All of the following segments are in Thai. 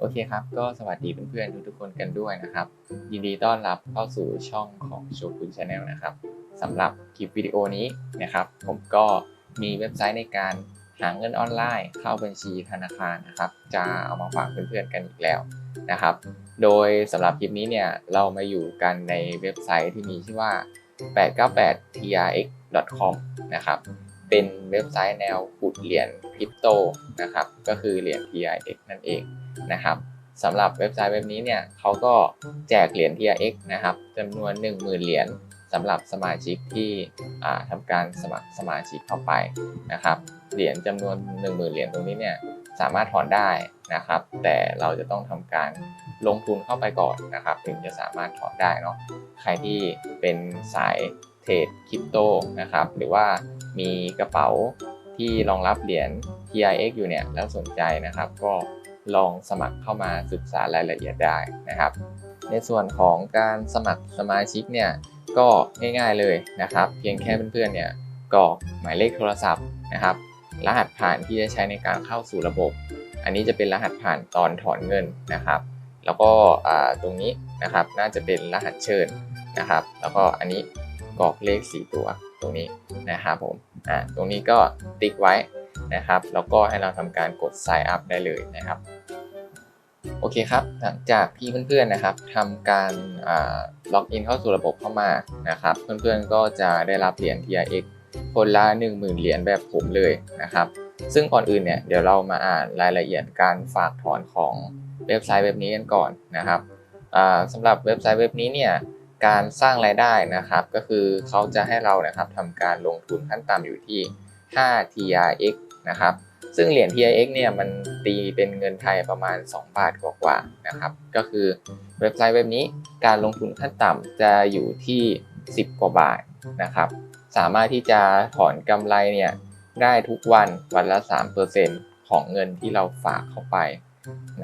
โอเคครับ ก็สวัสดีเพื่อนๆทุกๆคนกันด้วยนะครับ ยินดีต้อนรับเข้าสู่ช่องของโชกุนชาแนลนะครับสำหรับคลิปวิดีโอนี้นะครับ ผมก็มีเว็บไซต์ในการหาเงินออนไลน์ เข้าบัญชีธนาคารนะครับ จะเอามาฝากเพื่อนๆกันอีกแล้วนะครับ โดยสำหรับคลิปนี้เนี่ยเรามาอยู่กันในเว็บไซต์ที่มีชื่อว่า 898trx.com นะครับ เป็นเว็บไซต์แนวขุดเหรียญคริปโตนะครับก็คือเหรียญ TRX นั่นเองนะครับสำหรับเว็บไซต์เว็บนี้เนี่ยเขาก็แจกเหรียญ TRX นะครับจำนวน 10,000 เหรียญสำหรับสมาชิกที่ทำการสมัครสมาชิกเข้าไปนะครับเหรียญจำนวน 10,000 เหรียญตรงนี้เนี่ยสามารถถอนได้นะครับ แต่เราจะต้องทำการลงทุนเข้าไปก่อนนะครับ ถึงจะสามารถถอนได้เนาะใครที่เป็นสายเทรดคริปโตนะครับหรือว่า มีกระเป๋าที่รองรับเหรียญ TRX อยู่เนี่ยแล้วสนใจนะครับ ก็ลองสมัครเข้ามาศึกษารายละเอียดได้นะครับ ในส่วนของการสมัครสมาชิกเนี่ยก็ง่ายๆเลยนะครับ เพียงแค่เพื่อนๆเนี่ยกรอกหมายเลขโทรศัพท์นะครับ รหัสผ่านที่จะใช้ในการเข้าสู่ระบบ อันนี้จะเป็นรหัสผ่านตอนถอนเงินนะครับ แล้วก็ตรงนี้นะครับน่าจะเป็นรหัสเชิญนะครับ แล้วก็อันนี้กรอกเลข 4 ตัว ตรงนี้นะครับผมอ่าตรงนี้ก็ติ๊กไว้นะครับแล้วก็ให้เราทำการกด sign up ได้เลยนะครับโอเคครับ หลังจากที่เพื่อนๆนะครับทำการล็อกอินเข้าสู่ระบบเข้ามานะครับ เพื่อนๆก็จะได้รับเหรียญ TRX คนละ 10,000 เหรียญแบบผมเลยนะครับ ซึ่งก่อนอื่นเนี่ยเดี๋ยวเรามาอ่านรายละเอียดการฝากถอนของเว็บไซต์เว็บนี้กันก่อนนะครับสำหรับเว็บไซต์เว็บนี้เนี่ย การสร้างรายได้นะครับ ก็คือเขาจะให้เรานะครับทำการลงทุนขั้นต่ำอยู่ที่ 5 TRX นะครับ ซึ่งเหรียญ TRX เนี่ยมันตีเป็นเงินไทยประมาณ 2 บาทกว่าๆนะครับ ก็คือเว็บไซต์เว็บนี้การลงทุนขั้นต่ำจะอยู่ที่ 10 กว่าบาทนะครับ สามารถที่จะถอนกำไรเนี่ยได้ทุกวันวันละ 3%ของเงินที่เราฝากเข้าไป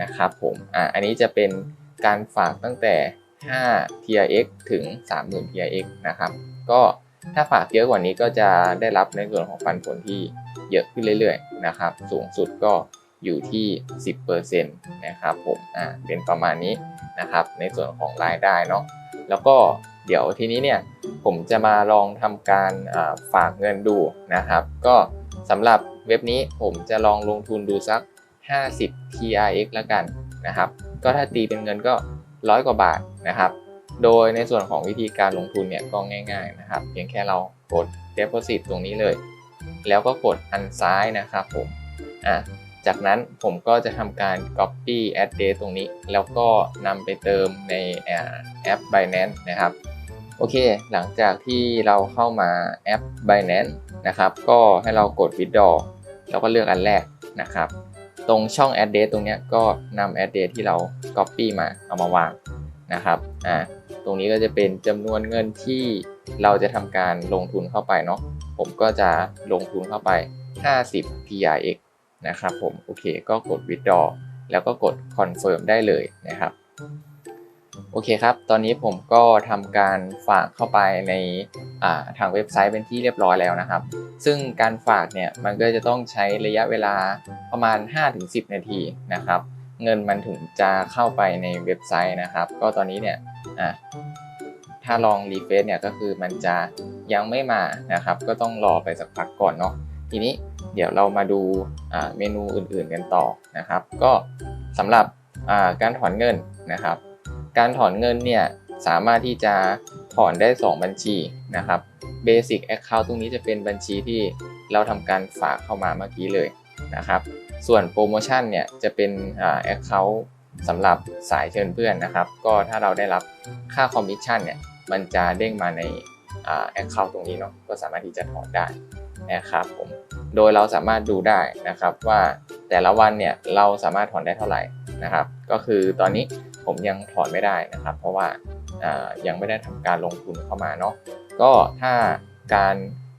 นะครับผม อ่าอันนี้จะเป็นการฝากตั้งแต่ 5 TRX ถึง 30,000 TRX นะครับ ก็ถ้าฝากเยอะกว่านี้ก็จะได้รับในส่วนของปันผลที่เยอะขึ้นเรื่อยๆนะครับ สูงสุดก็อยู่ที่ 10%นะครับผมอ่าเป็นประมาณนี้นะครับ ในส่วนของรายได้เนาะแล้วก็เดี๋ยวทีนี้เนี่ยผมจะมาลองทำการฝากเงินดูนะครับ ก็สำหรับเว็บนี้ผมจะลองลงทุนดูสัก 50 TRX แล้วกันนะครับ ก็ถ้าตีเป็นเงินก็ ร้อยกว่าบาทนะครับ โดยในส่วนของวิธีการลงทุนเนี่ยก็ง่ายๆนะครับ เพียงแค่เรากด deposit ตรงนี้เลย แล้วก็กดอันซ้ายนะครับผมอะจากนั้นผมก็จะทำการ copy address ตรงนี้ แล้วก็นำไปเติมในแอป Binance นะครับ โอเค หลังจากที่เราเข้ามาแอป Binance นะครับ ก็ให้เรากด withdraw แล้วก็เลือกอันแรกนะครับ ตรงช่อง address ตรงนี้ก็นำ address ที่เรา copy มาเอามาวางนะครับอ่าตรงนี้ก็จะเป็นจำนวนเงินที่เราจะทำการลงทุนเข้าไปเนาะผมก็จะลงทุนเข้าไป 50 PRX นะครับผมโอเคก็กด withdraw แล้วก็กด confirm ได้เลยนะครับ โอเคครับ ตอนนี้ผมก็ทำการฝากเข้าไปในทางเว็บไซต์เป็นที่เรียบร้อยแล้วนะครับ ซึ่งการฝากเนี่ยมันก็จะต้องใช้ระยะเวลาประมาณ 5-10 นาทีนะครับ เงินมันถึงจะเข้าไปในเว็บไซต์นะครับ ก็ตอนนี้เนี่ยถ้าลองรีเฟซเนี่ยก็คือมันจะยังไม่มานะครับ ก็ต้องรอไปสักพักก่อนเนาะทีนี้เดี๋ยวเรามาดูเมนูอื่นๆกันต่อนะครับ ก็สำหรับการถอนเงินนะครับ การถอนเงินเนี่ยสามารถที่จะถอนได้ 2 บัญชีนะครับ Basic Account ตรงนี้จะเป็นบัญชีที่เราทำการฝากเข้ามาเมื่อกี้เลยนะครับ ส่วนโปรโมชั่นเนี่ยจะเป็น Account สำหรับสายเชิญเพื่อนนะครับ ก็ถ้าเราได้รับค่าคอมมิชชั่นเนี่ยมันจะเด้งมาในแอคเคาท์ตรงนี้เนาะก็สามารถที่จะถอนได้นะครับผมโดยเราสามารถดูได้นะครับว่าแต่ละวันเนี่ยเราสามารถถอนได้เท่าไหร่ นะครับ ก็คือตอนนี้ผมยังถอนไม่ได้นะครับ เพราะว่ายังไม่ได้ทำการลงทุนเข้ามาเนาะก็ถ้าการ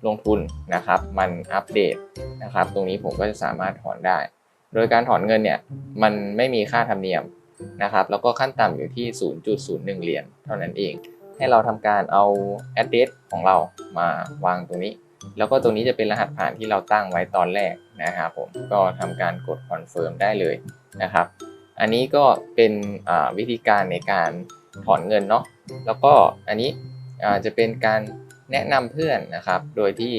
ลงทุนนะครับมันอัปเดตนะครับ ตรงนี้ผมก็จะสามารถถอนได้ โดยการถอนเงินเนี่ยมันไม่มีค่าธรรมเนียมนะครับ แล้วก็ขั้นต่ำอยู่ที่ 0.01 เหรียญเท่านั้นเอง ให้เราทำการเอา address ของเรามาวางตรงนี้ แล้วก็ตรงนี้จะเป็นรหัสผ่านที่เราตั้งไว้ตอนแรกนะครับผมก็ทำการกดคอนเฟิร์มได้เลยนะครับ อันนี้ก็เป็นวิธีการในการถอนเงินเนาะแล้วก็อันนี้จะเป็นการแนะนำเพื่อนนะครับ โดยที่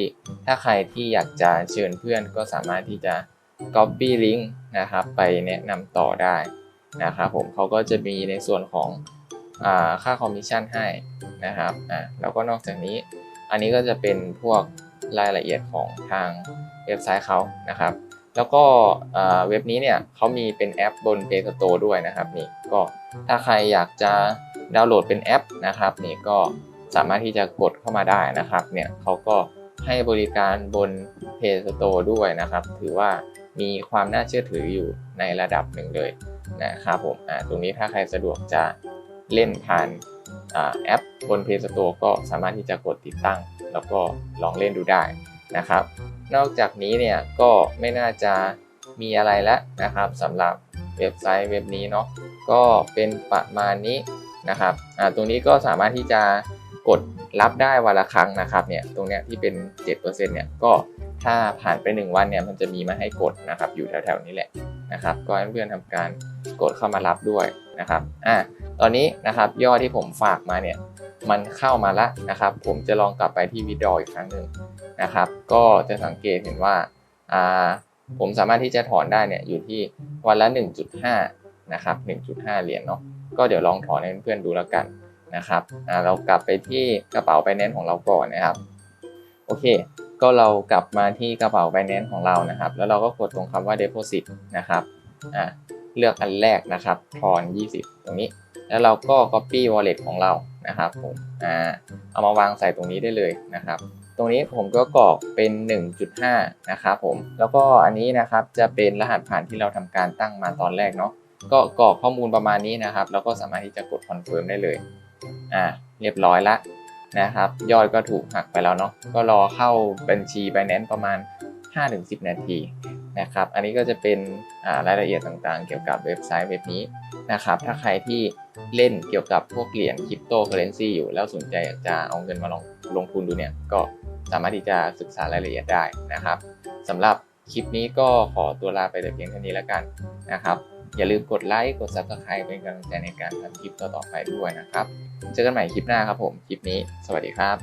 ถ้าใครที่อยากจะเชิญเพื่อนก็สามารถที่จะ copy link นะครับ ไปแนะนำต่อได้นะครับผมเขาก็จะมีในส่วนของอค่าคอมมิชชั่นให้นะครับอ่าแล้วก็นอกจากนี้ อันนี้ก็จะเป็นพวกรายละเอียดของทางเว็บไซต์เขานะครับ แล้วก็เว็บนี้เนี่ยเขามีเป็นแอปบน Play Store ด้วยนะครับนี่ก็ถ้าใครอยากจะดาวน์โหลดเป็นแอปนะครับนี่ก็สามารถที่จะกดเข้ามาได้นะครับเนี่ยเขาก็ให้บริการบน Play Store ด้วยนะครับ ถือว่ามีความน่าเชื่อถืออยู่ในระดับหนึ่งเลยนะครับผมอ่าตรงนี้ถ้าใครสะดวกจะเล่นผ่านอแอปบน Play Store ก็สามารถที่จะกดติดตั้ง แล้วก็ลองเล่นดูได้ นะครับ นอกจากนี้เนี่ยก็ไม่น่าจะมีอะไรแล้วนะครับสำหรับเว็บไซต์เว็บนี้เนาะก็เป็นประมาณนี้นะครับอ่าตรงนี้ก็สามารถที่จะกดรับได้วันละครั้งนะครับเนี่ยตรงเนี้ยที่เป็น 7%เนี่ยก็ถ้าผ่านไป 1 วันเนี่ยมันจะมีมาให้กดนะครับอยู่แถวๆนี้แหละนะครับก็ให้เพื่อนๆทำการกดเข้ามารับด้วยนะครับอ่าตอนนี้นะครับยอดที่ผมฝากมาเนี่ยมันเข้ามาแล้วนะครับ ผมจะลองกลับไปที่วิดออีกครั้งหนึ่ง นะครับ ก็จะสังเกตเห็นว่าาผมสามารถที่จะถอนได้เนี่ยอยู่ที่วันละ 1.5 นะครับ 1.5 เหรียญเนาะก็เดี๋ยวลองถอนให้เพื่อนๆดูแล้วกันนะครับเรากลับไปที่กระเป๋าไ i แนนของเราก่อนนะครับโอเค ก็เรากลับมาที่กระเป๋าไ i แนนของเรานะครับ แล้วเราก็กดตรงคำว่า deposit นะครับเลือกอันแรกนะครับถอน 20 ตรงนี้ แล้วเราก็ copy wallet ของเรานะครับผมอเอามาวางใส่ตรงนี้ได้เลยนะครับ ตรงนี้ผมก็กรอกเป็น 1.5 นะครับผม แล้วก็อันนี้นะครับจะเป็นรหัสผ่านที่เราทำการตั้งมาตอนแรกเนาะ ก็กรอกข้อมูลประมาณนี้นะครับ แล้วก็สามารถที่จะกดคอนเฟิร์มได้เลย อ่า เรียบร้อยละนะครับ ยอดก็ถูกหักไปแล้วเนาะ ก็รอเข้าบัญชี Binance ประมาณ 5-10 นาทีนะครับ อันนี้ก็จะเป็นรายละเอียดต่างๆ เกี่ยวกับเว็บไซต์เว็บนี้นะครับ ถ้าใครที่เล่นเกี่ยวกับพวกเหรียญคริปโตเคอเรนซีอยู่แล้วสนใจจะเอาเงินมาลองลงทุนดูเนี่ยก็ สามารถที่จะศึกษารายละเอียดได้นะครับสำหรับคลิปนี้ก็ขอตัวลาไปแต่เพียงเท่านี้แล้วกันนะครับ อย่าลืมกดไลค์กด Subscribe เป็นกำลังใจในการทำคลิปต่อๆไปด้วยนะครับ เจอกันใหม่คลิปหน้าครับผม คลิปนี้ สวัสดีครับ